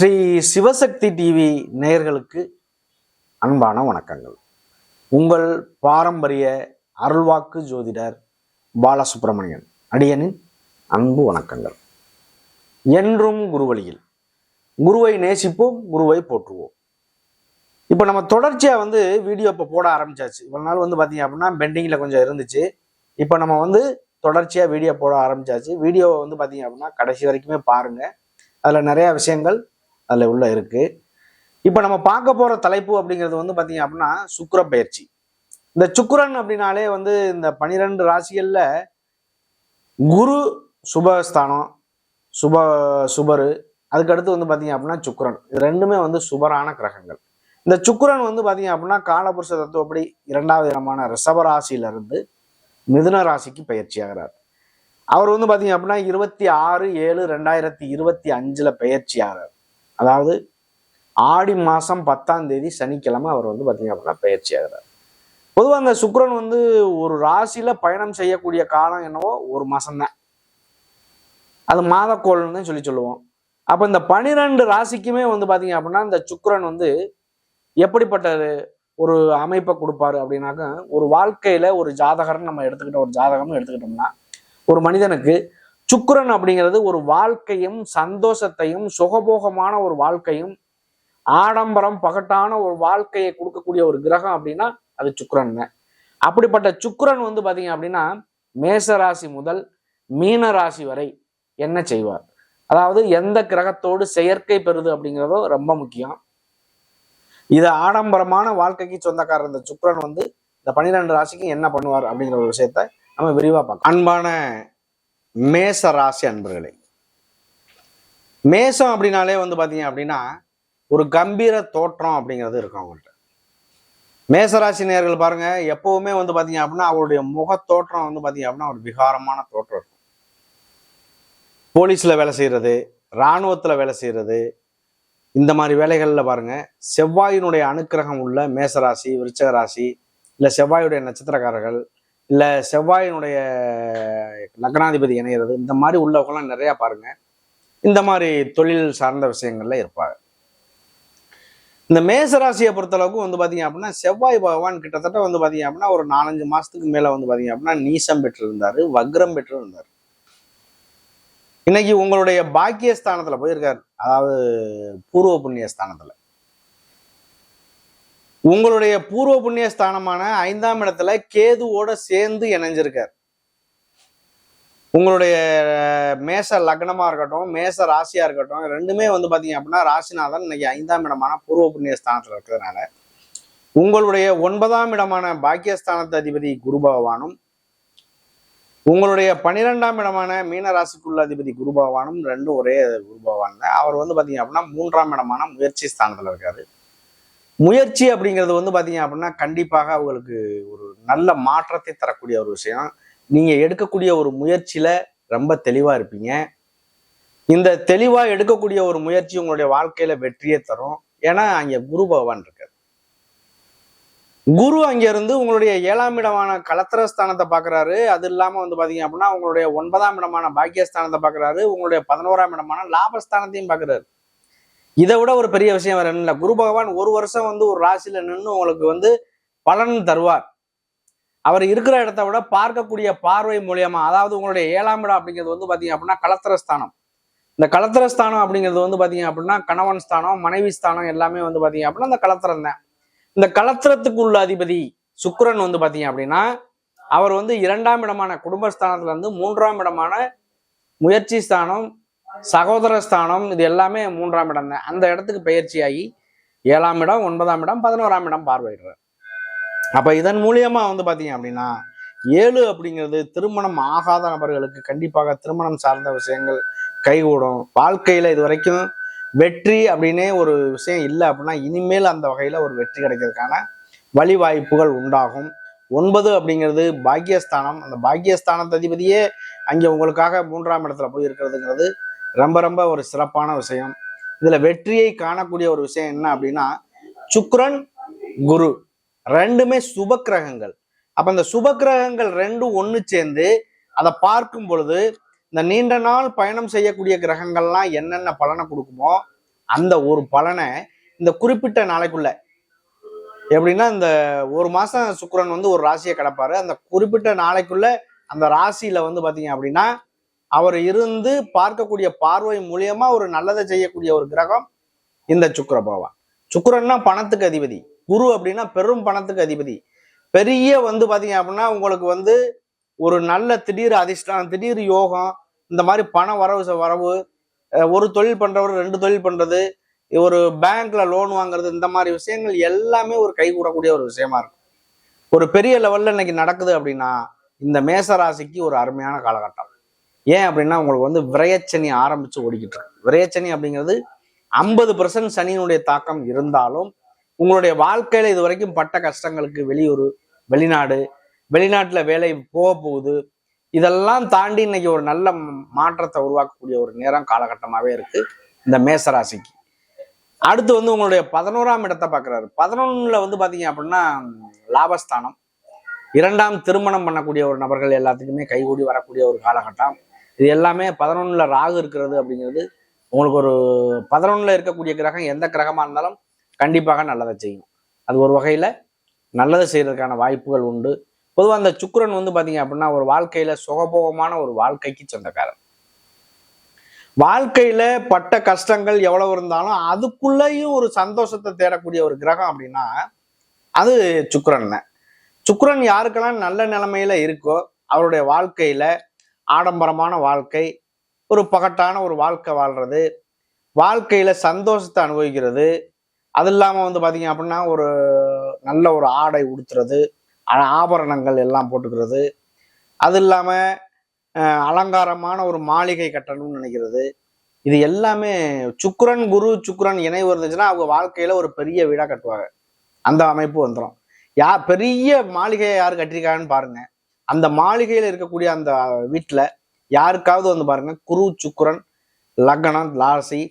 Sri Sivasakthi TV நேயர்களுக்கு அன்பான வணக்கங்கள். உங்கள் பாரம்பரிய அருள்வாக்கு ஜோதிடர் பாலசுப்பிரமணியன் அடியனின் அன்பு வணக்கங்கள். என்றும் குருவழியில். குருவை நேசிப்போம் குருவை போற்றுவோம். இப்போ நம்ம தொடர்ச்சியாக வந்து வீடியோ இப்போ போட ஆரம்பிச்சாச்சு. இவ்வளோ நாள் வந்து பார்த்தீங்க அப்படின்னா பெண்டிங்கில் கொஞ்சம் இருந்துச்சு. இப்போ நம்ம வந்து தொடர்ச்சியாக வீடியோ போட ஆரம்பிச்சாச்சு. வீடியோவை வந்து பார்த்தீங்க அப்படின்னா கடைசி வரைக்குமே பாருங்கள் அதில் நிறையா விஷயங்கள் அதில் உள்ள இருக்குது இப்போ நம்ம பார்க்க போகிற தலைப்பு அப்படிங்கிறது வந்து பார்த்தீங்க அப்படின்னா சுக்கர பயிற்சி. இந்த சுக்கரன் அப்படின்னாலே வந்து இந்த பனிரெண்டு ராசிகளில் குரு சுபஸ்தானம் சுப சுபரு. அதுக்கடுத்து வந்து பார்த்தீங்க அப்படின்னா சுக்கிரன். இது ரெண்டுமே வந்து சுபரான கிரகங்கள். இந்த சுக்கரன் வந்து பார்த்தீங்க அப்படின்னா காலபுருஷ தத்துவப்படி இரண்டாவது இடமான ரிஷபராசியிலிருந்து மிதுன ராசிக்கு பயிற்சி ஆகிறார். அவர் வந்து பார்த்தீங்க அப்படின்னா இருபத்தி ஆறு ஏழு ரெண்டாயிரத்தி இருபத்தி அஞ்சில் பயிற்சி ஆகிறார். அதாவது ஆடி மாதம் பத்தாம் தேதி சனிக்கிழமை அவர் வந்து பார்த்தீங்க அப்படின்னா பயிற்சி ஆகிறார். பொதுவாக அந்த சுக்கரன் வந்து ஒரு ராசியில் பயணம் செய்யக்கூடிய காலம் என்னவோ ஒரு மாதம்தான் அது மாதக்கோள்னு சொல்லி சொல்லுவோம். அப்போ இந்த பனிரெண்டு ராசிக்குமே வந்து பார்த்தீங்க அப்படின்னா இந்த சுக்கரன் வந்து எப்படிப்பட்ட ஒரு அமைப்பை கொடுப்பாரு அப்படின்னாக்க ஒரு வாழ்க்கையில் ஒரு ஜாதகர்னு நம்ம எடுத்துக்கிட்ட ஒரு ஜாதகம்னு எடுத்துக்கிட்டோம்னா ஒரு மனிதனுக்கு சுக்கரன் அப்படிங்கிறது ஒரு வாழ்க்கையும் சந்தோஷத்தையும் சுகபோகமான ஒரு வாழ்க்கையும் ஆடம்பரம் பகட்டான ஒரு வாழ்க்கையை கொடுக்கக்கூடிய ஒரு கிரகம் அப்படின்னா அது சுக்கரன் தான். அப்படிப்பட்ட சுக்கரன் வந்து பாத்தீங்க அப்படின்னா மேச ராசி முதல் மீன ராசி வரை என்ன செய்வார்? அதாவது எந்த கிரகத்தோடு செயற்கை பெறுது அப்படிங்கிறதோ ரொம்ப முக்கியம். இது ஆடம்பரமான வாழ்க்கைக்கு சொந்தக்காரர் இந்த சுக்கரன் வந்து இந்த பன்னிரெண்டு ராசிக்கு என்ன பண்ணுவார் அப்படிங்கிற ஒரு விஷயத்த நம்ம விரிவா பார்க்கலாம். அன்பான மேச ராசி அன்பர்களே. மேசம் அப்படின்னாலே வந்து பார்த்தீங்க அப்படின்னா ஒரு கம்பீர தோற்றம் அப்படிங்கிறது இருக்கும் அவங்கள்ட்ட. மேசராசி நேர்கள் பாருங்க எப்பவுமே வந்து பார்த்தீங்க அப்படின்னா அவருடைய முக தோற்றம் வந்து பார்த்தீங்க அப்படின்னா ஒரு விகாரமான தோற்றம் இருக்கும். போலீஸில் வேலை செய்யறது இராணுவத்தில் வேலை செய்யறது இந்த மாதிரி வேலைகளில் பாருங்க செவ்வாயினுடைய அனுக்கிரகம் உள்ள மேசராசி விருச்சக ராசி இல்லை செவ்வாயுடைய நட்சத்திரக்காரர்கள் இல்லை செவ்வாயினுடைய லக்னாதிபதி இணையிறது இந்த மாதிரி உள்ளவங்கலாம் நிறையா பாருங்கள் இந்த மாதிரி தொழில் சார்ந்த விஷயங்கள்ல இருப்பாங்க. இந்த மேசராசியை பொறுத்தளவுக்கு வந்து பார்த்தீங்க அப்படின்னா செவ்வாய் பகவான் கிட்டத்தட்ட வந்து பார்த்தீங்க அப்படின்னா ஒரு நாலஞ்சு மாதத்துக்கு மேலே வந்து பார்த்தீங்க அப்படின்னா நீசம் பெற்றிருந்தார் வக்ரம் பெற்று இருந்தார் இன்னைக்கு உங்களுடைய பாக்கியஸ்தானத்துல போயிருக்கார். அதாவது பூர்வ புண்ணிய ஸ்தானத்தில் உங்களுடைய பூர்வ புண்ணிய ஸ்தானமான ஐந்தாம் இடத்துல கேதுவோட சேர்ந்து இணைஞ்சிருக்கார். உங்களுடைய மேச லக்னமா இருக்கட்டும் மேச ராசியா இருக்கட்டும் ரெண்டுமே வந்து பாத்தீங்க அப்படின்னா ராசிநாதன் இன்னைக்கு ஐந்தாம் இடமான பூர்வ புண்ணிய ஸ்தானத்துல இருக்கிறதுனால. உங்களுடைய ஒன்பதாம் இடமான பாக்கியஸ்தானத்து அதிபதி குரு பகவானும் உங்களுடைய பனிரெண்டாம் இடமான மீன ராசிக்குள்ள அதிபதி குரு பகவானும் ரெண்டும் ஒரே குரு பகவான் தான். அவர் வந்து பாத்தீங்க அப்படின்னா மூன்றாம் இடமான முயற்சி ஸ்தானத்துல இருக்காரு. முயற்சி அப்படிங்கிறது வந்து பார்த்தீங்க அப்படின்னா கண்டிப்பாக அவங்களுக்கு ஒரு நல்ல மாற்றத்தை தரக்கூடிய ஒரு விஷயம். நீங்கள் எடுக்கக்கூடிய ஒரு முயற்சியில் ரொம்ப தெளிவாக இருப்பீங்க. இந்த தெளிவாக எடுக்கக்கூடிய ஒரு முயற்சி உங்களுடைய வாழ்க்கையில் வெற்றியை தரும். ஏன்னா அங்கே குரு பகவான் இருக்கார். குரு அங்க இருந்து உங்களுடைய ஏழாம் இடமான கலத்திரஸ்தானத்தை பார்க்குறாரு அது இல்லாமல் வந்து பார்த்தீங்க அப்படின்னா உங்களுடைய ஒன்பதாம் இடமான பாக்கியஸ்தானத்தை பார்க்குறாரு உங்களுடைய பதினோராம் இடமான லாபஸ்தானத்தையும் பார்க்குறாரு இதை விட ஒரு பெரிய விஷயம் வேற என்ன குரு பகவான் ஒரு வருஷம் வந்து ஒரு ராசியில நின்று உங்களுக்கு வந்து பலன் தருவார். அவர் இருக்கிற இடத்த விட பார்க்கக்கூடிய பார்வை மூலியமா அதாவது உங்களுடைய ஏழாம் இடம் அப்படிங்கிறது வந்து பாத்தீங்க அப்படின்னா கலத்திரஸ்தானம் இந்த கலத்திரஸ்தானம் அப்படிங்கிறது வந்து பாத்தீங்க அப்படின்னா கணவன் ஸ்தானம் மனைவி ஸ்தானம் எல்லாமே வந்து பாத்தீங்க அப்படின்னா இந்த கலத்திரம் தான். இந்த கலத்திரத்துக்கு உள்ள அதிபதி சுக்கரன் வந்து பாத்தீங்க அப்படின்னா அவர் வந்து இரண்டாம் இடமான குடும்பஸ்தானத்துல இருந்து மூன்றாம் இடமான முயற்சி ஸ்தானம் சகோதர ஸ்தானம் இது எல்லாமே மூன்றாம் இடம் தான். அந்த இடத்துக்கு பயிற்சியாகி ஏழாம் இடம் ஒன்பதாம் இடம் பதினோராம் இடம் பார்வையிடுறார். அப்போ இதன் மூலியமாக வந்து பார்த்தீங்க அப்படின்னா ஏழு அப்படிங்கிறது திருமணம் ஆகாத நபர்களுக்கு கண்டிப்பாக திருமணம் சார்ந்த விஷயங்கள் கைகூடும். வாழ்க்கையில் இது வரைக்கும் வெற்றி அப்படின்னே ஒரு விஷயம் இல்லை அப்படின்னா இனிமேல் அந்த வகையில் ஒரு வெற்றி கிடைக்கிறதுக்கான வழிவாய்ப்புகள் உண்டாகும். ஒன்பது அப்படிங்கிறது பாக்கியஸ்தானம். அந்த பாக்கியஸ்தானத்து அதிபதியே அங்கே உங்களுக்காக மூன்றாம் இடத்துல போய் இருக்கிறதுங்கிறது ரொம்ப ரொம்ப ஒரு சிறப்பான விஷயம். இதுல வெற்றியை காணக்கூடிய ஒரு விஷயம் என்ன அப்படின்னா சுக்ரன் குரு. ரெண்டுமே சுப கிரகங்கள் அப்ப இந்த சுப கிரகங்கள் ரெண்டும் ஒன்று சேர்ந்து அதை பார்க்கும் பொழுது இந்த நீண்ட நாள் பயணம் செய்யக்கூடிய கிரகங்கள்லாம் என்னென்ன பலனை கொடுக்குமோ அந்த ஒரு பலனை இந்த குறிப்பிட்ட நாளைக்குள்ள எப்படின்னா இந்த ஒரு மாசம் சுக்கரன் வந்து ஒரு ராசியை கிடப்பாரு. அந்த குறிப்பிட்ட நாளைக்குள்ள அந்த ராசியில வந்து பாத்தீங்க அப்படின்னா அவர் இருந்து பார்க்கக்கூடிய பார்வை மூலியமா ஒரு நல்லதை செய்யக்கூடிய ஒரு கிரகம் இந்த சுக்கிர பகவான். பணத்துக்கு அதிபதி. குரு அப்படின்னா பெரும் பணத்துக்கு அதிபதி. பெரிய வந்து பாத்தீங்க அப்படின்னா உங்களுக்கு வந்து ஒரு நல்ல திடீர் அதிர்ஷ்டம் திடீர் யோகம் இந்த மாதிரி பண வரவு ச- வரவு ஒரு தொழில் பண்றவர் ரெண்டு தொழில் பண்றது ஒரு பேங்க்ல லோன் வாங்குறது இந்த மாதிரி விஷயங்கள் எல்லாமே ஒரு கைகூடக்கூடிய ஒரு விஷயமா இருக்கும். ஒரு பெரிய லெவல்ல இன்னைக்கு நடக்குது அப்படின்னா இந்த மேச ராசிக்கு ஒரு அருமையான காலகட்டம். ஏன் அப்படின்னா உங்களுக்கு வந்து விரயச்சனி ஆரம்பிச்சு ஓடிக்கிட்டு இருக்கு. விரயச்சனி அப்படிங்கிறது ஐம்பது பர்சன்ட் சனியினுடைய தாக்கம் இருந்தாலும் உங்களுடைய வாழ்க்கையில இது வரைக்கும் பட்ட கஷ்டங்களுக்கு வெளியூர் வெளிநாடு வெளிநாட்டுல வேலை போக போகுது. இதெல்லாம் தாண்டி இன்னைக்கு ஒரு நல்ல மாற்றத்தை உருவாக்கக்கூடிய ஒரு நேரம் காலகட்டமாவே இருக்கு இந்த மேசராசிக்கு. அடுத்து வந்து உங்களுடைய பதினோராம் இடத்தை பார்க்குறாரு. பதினொன்னுல வந்து பாத்தீங்க அப்படின்னா லாபஸ்தானம். இரண்டாம் திருமணம் பண்ணக்கூடிய ஒரு நபர்கள் எல்லாத்துக்குமே கைகூடி வரக்கூடிய ஒரு காலகட்டம். இது எல்லாமே பதினொன்னுல ராகு இருக்கிறது அப்படிங்கிறது உங்களுக்கு ஒரு பதினொன்னுல இருக்கக்கூடிய கிரகம் எந்த கிரகமாக இருந்தாலும் கண்டிப்பாக நல்லதை செய்யும். அது ஒரு வகையில் நல்லதை செய்யறதுக்கான வாய்ப்புகள் உண்டு. பொதுவாக அந்த சுக்கரன் வந்து பார்த்தீங்க அப்படின்னா ஒரு வாழ்க்கையில சுகபோகமான ஒரு வாழ்க்கைக்கு சொந்தக்காரர். வாழ்க்கையில பட்ட கஷ்டங்கள் எவ்வளவு இருந்தாலும் அதுக்குள்ளேயும் ஒரு சந்தோஷத்தை தேடக்கூடிய ஒரு கிரகம் அப்படின்னா அது சுக்கரன் தான். யாருக்கெல்லாம் நல்ல நிலைமையில இருக்கோ அவருடைய வாழ்க்கையில ஆடம்பரமான வாழ்க்கை ஒரு பகட்டான ஒரு வாழ்க்கை வாழ்றது வாழ்க்கையில சந்தோஷத்தை அனுபவிக்கிறது அது இல்லாமல் வந்து பார்த்திங்க அப்படின்னா ஒரு நல்ல ஒரு ஆடை உடுத்துறது ஆபரணங்கள் எல்லாம் போட்டுக்கிறது அது இல்லாமல் அலங்காரமான ஒரு மாளிகை கட்டணும்னு நினைக்கிறது இது எல்லாமே சுக்ரன் குரு சுக்ரன் இணைவு இருந்துச்சுன்னா அவங்க வாழ்க்கையில ஒரு பெரிய வீடாக கட்டுவாங்க. அந்த அமைப்பு வந்துடும் யா பெரிய மாளிகையை யார் கட்டியிருக்காங்கன்னு பாருங்க. அந்த மாளிகையில் இருக்கக்கூடிய அந்த வீட்டில் யாருக்காவது வந்து பாருங்க குரு சுக்குரன் லக்னம் ராசி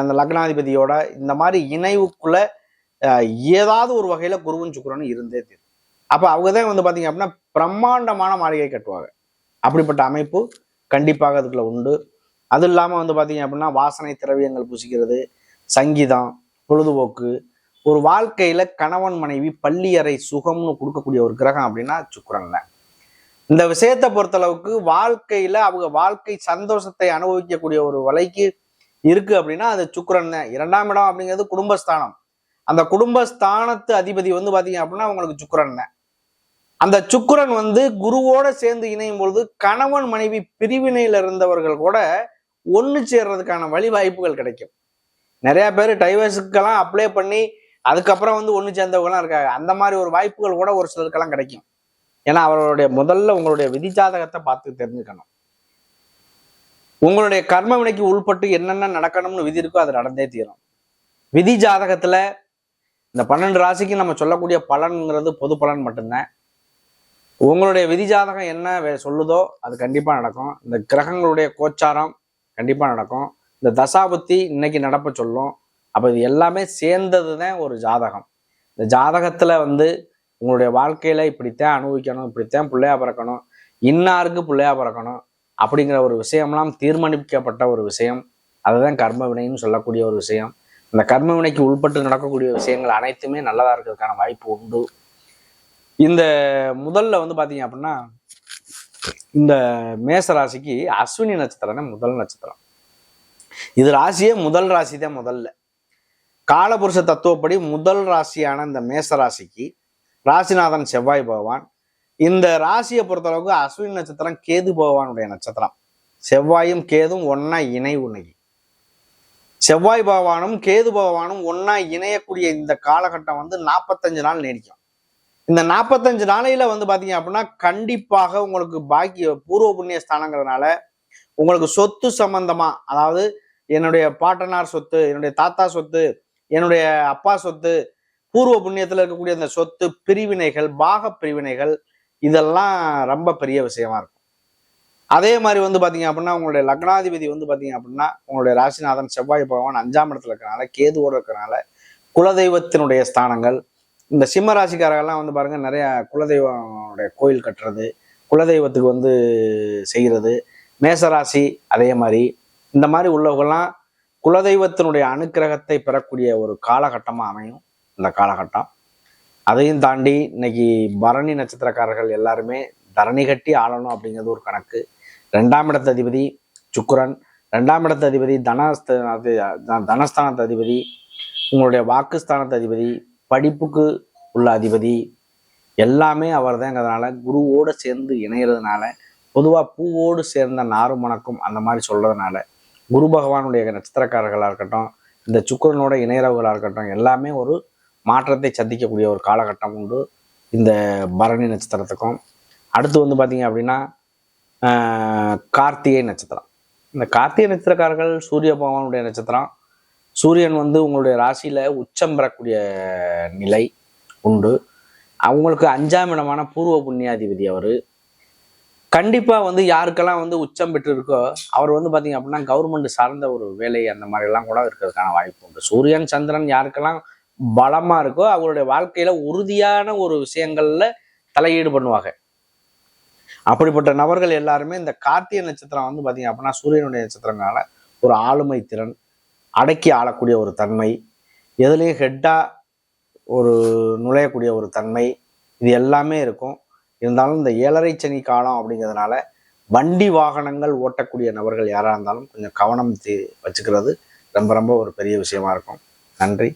அந்த லக்னாதிபதியோட இந்த மாதிரி இணைவுக்குள்ள ஏதாவது ஒரு வகையில் குருவும் சுக்குரனும் இருந்தே தீரும். அப்போ அவங்க தான் வந்து பார்த்தீங்க அப்படின்னா பிரம்மாண்டமான மாளிகை கட்டுவாங்க. அப்படிப்பட்ட அமைப்பு கண்டிப்பாக அதுக்குள்ள உண்டு. அது இல்லாமல் வந்து பார்த்தீங்க அப்படின்னா வாசனை திரவியங்கள் பூசிக்கிறது சங்கீதம் பொழுதுபோக்கு ஒரு வாழ்க்கையில கணவன் மனைவி பள்ளியறை சுகம்னு கொடுக்கக்கூடிய ஒரு கிரகம் அப்படின்னா சுக்கிரன் இந்த விஷயத்தை பொறுத்தளவுக்கு வாழ்க்கையில அவங்க வாழ்க்கை சந்தோஷத்தை அனுபவிக்கக்கூடிய ஒரு வலைக்கு இருக்கு அப்படின்னா அது சுக்கரன் தான். இரண்டாம் இடம் அப்படிங்கிறது குடும்பஸ்தானம். அந்த குடும்பஸ்தானத்து அதிபதி வந்து பாத்தீங்க அப்படின்னா அவங்களுக்கு சுக்கரன் தான். அந்த சுக்கரன் வந்து குருவோட சேர்ந்து இணையும் பொழுது கணவன் மனைவி பிரிவினையில இருந்தவர்கள் கூட ஒன்று சேர்றதுக்கான வழி வாய்ப்புகள் கிடைக்கும். நிறைய பேர் டைவர்ஸுக்கெல்லாம் அப்ளை பண்ணி அதுக்கப்புறம் வந்து ஒன்று சேர்ந்தவங்கலாம் இருக்காங்க. அந்த மாதிரி ஒரு வாய்ப்புகள் கூட ஒரு சிலருக்கெல்லாம் கிடைக்கும். ஏன்னா அவர்களுடைய முதல்ல உங்களுடைய விதி ஜாதகத்தை பார்த்து தெரிஞ்சுக்கணும். உங்களுடைய கர்ம வினைக்கு உள்பட்டு என்னென்ன நடக்கணும்னு விதி இருக்கோ அது நடந்தே தீரும். விதி ஜாதகத்துல இந்த பன்னெண்டு ராசிக்கு நம்ம சொல்லக்கூடிய பலன்ங்கிறது பொது பலன் மட்டும்தான். உங்களுடைய விதி ஜாதகம் என்ன வே- சொல்லுதோ அது கண்டிப்பா நடக்கும். இந்த கிரகங்களுடைய கோச்சாரம் கண்டிப்பா நடக்கும். இந்த தசாபுத்தி இன்னைக்கு நடப்ப சொல்லும். அப்ப இது எல்லாமே சேர்ந்தது தான் ஒரு ஜாதகம். இந்த ஜாதகத்துல வந்து உங்களுடைய வாழ்க்கையில இப்படித்தான் அனுபவிக்கணும் இப்படித்தான் பிள்ளையா பிறக்கணும் இன்னாருக்கு பிள்ளையா பிறக்கணும் அப்படிங்கிற ஒரு விஷயம்லாம் தீர்மானிக்கப்பட்ட ஒரு விஷயம். அதுதான் கர்ம வினைன்னு சொல்லக்கூடிய ஒரு விஷயம். இந்த கர்ம வினைக்கு உள்பட்டு நடக்கக்கூடிய விஷயங்கள் அனைத்துமே நல்லதா இருக்கிறதுக்கான வாய்ப்பு உண்டு. இந்த முதல்ல வந்து பாத்தீங்க அப்படின்னா இந்த மேச ராசிக்கு அஸ்வினி நட்சத்திரம் முதல் நட்சத்திரம். இது ராசியே முதல் ராசி தான் முதல்ல. காலபுருஷ தத்துவப்படி முதல் ராசியான இந்த மேச ராசிக்கு ராசிநாதன் செவ்வாய் பகவான். இந்த ராசியை பொறுத்தளவுக்கு அஸ்வின் நட்சத்திரம் கேது பகவானுடைய நட்சத்திரம். செவ்வாயும் கேதும் ஒன்னா இணை உணகி செவ்வாய் பகவானும் கேது பகவானும் ஒன்னா இணையக்கூடிய இந்த காலகட்டம் வந்து நாற்பத்தஞ்சு நாள் நீடிக்கும். இந்த நாற்பத்தஞ்சு நாளையில வந்து பாத்தீங்க அப்படின்னா கண்டிப்பாக உங்களுக்கு பாக்கிய பூர்வ புண்ணிய ஸ்தானங்கிறதுனால உங்களுக்கு சொத்து சம்பந்தமா அதாவது என்னுடைய பாட்டனார் சொத்து என்னுடைய தாத்தா சொத்து என்னுடைய அப்பா சொத்து பூர்வ புண்ணியத்துல இருக்கக்கூடிய அந்த சொத்து பிரிவினைகள் பாக பிரிவினைகள் இதெல்லாம் ரொம்ப பெரிய விஷயமா இருக்கும். அதே மாதிரி வந்து பாத்தீங்க அப்படின்னா உங்களுடைய லக்னாதிபதி வந்து பாத்தீங்க அப்படின்னா உங்களுடைய ராசிநாதன் செவ்வாய் பகவான் அஞ்சாம் இடத்துல இருக்கிறனால கேதுவோடு இருக்கிறனால குலதெய்வத்தினுடைய ஸ்தானங்கள் இந்த சிம்ம ராசிக்காரங்கெல்லாம் வந்து பாருங்க நிறைய குலதெய்வனுடைய கோயில் கட்டுறது குலதெய்வத்துக்கு வந்து செய்கிறது மேசராசி அதே மாதிரி இந்த மாதிரி உள்ளவங்கெல்லாம் குலதெய்வத்தினுடைய அனுக்கிரகத்தை பெறக்கூடிய ஒரு காலகட்டமாக அமையும். இந்த காலகட்டம். அதையும் தாண்டி இன்னைக்கு பரணி நட்சத்திரக்காரர்கள் எல்லாருமே தரணி கட்டி ஆளணும் அப்படிங்கிறது ஒரு கணக்கு. ரெண்டாம் இடத்த அதிபதி சுக்கிரன் ரெண்டாம் இடத்த அதிபதி தனஸ்தான தனஸ்தானத்து அதிபதி உங்களுடைய வாக்குஸ்தானத்து அதிபதி படிப்புக்கு உள்ள அதிபதி எல்லாமே அவர் தான்ங்கிறதுனால குருவோடு சேர்ந்து இணையிறதுனால பொதுவாக பூவோடு சேர்ந்த நாறு மணக்கும் அந்த மாதிரி சொல்கிறதுனால குரு பகவானுடைய நட்சத்திரக்காரர்களாக இருக்கட்டும் இந்த சுக்கிரனோட இணையறவுகளாக இருக்கட்டும் எல்லாமே ஒரு மாற்றத்தை சந்திக்கக்கூடிய ஒரு காலகட்டம் உண்டு இந்த பரணி நட்சத்திரத்துக்கும். அடுத்து வந்து பார்த்தீங்க அப்படின்னா கார்த்திகை நட்சத்திரம். இந்த கார்த்திகை நட்சத்திரக்காரர்கள் சூரிய பகவானுடைய நட்சத்திரம் சூரியன் வந்து உங்களுடைய ராசியில் உச்சம் பெறக்கூடிய நிலை உண்டு. அவங்களுக்கு அஞ்சாம் இடமான பூர்வ புண்ணியாதிபதி அவர். கண்டிப்பாக வந்து யாருக்கெல்லாம் வந்து உச்சம் பெற்று இருக்கோ அவர் வந்து பார்த்திங்க அப்படின்னா கவர்மெண்ட் சார்ந்த ஒரு வேலை அந்த மாதிரிலாம் கூட இருக்கிறதுக்கான வாய்ப்பு உண்டு. சூரியன் சந்திரன் யாருக்கெல்லாம் பலமா இருக்கோ அவங்களுடைய வாழ்க்கையில உறுதியான ஒரு விஷயங்கள்ல தலையீடு பண்ணுவாங்க. அப்படிப்பட்ட நபர்கள் எல்லாருமே இந்த கார்த்திகை நட்சத்திரம் வந்து பார்த்தீங்க அப்படின்னா சூரியனுடைய நட்சத்திரங்களால ஒரு ஆளுமை திறன் அடக்கி ஆளக்கூடிய ஒரு தன்மை எதுலேயும் ஹெட்டா ஒரு நுழையக்கூடிய ஒரு தன்மை இது எல்லாமே இருக்கும். இருந்தாலும் இந்த ஏழரை சனி காலம் அப்படிங்கிறதுனால வண்டி வாகனங்கள் ஓட்டக்கூடிய நபர்கள் யாராக இருந்தாலும் கொஞ்சம் கவனம் வச்சுக்கிறது ரொம்ப ரொம்ப ஒரு பெரிய விஷயமா இருக்கும். நன்றி.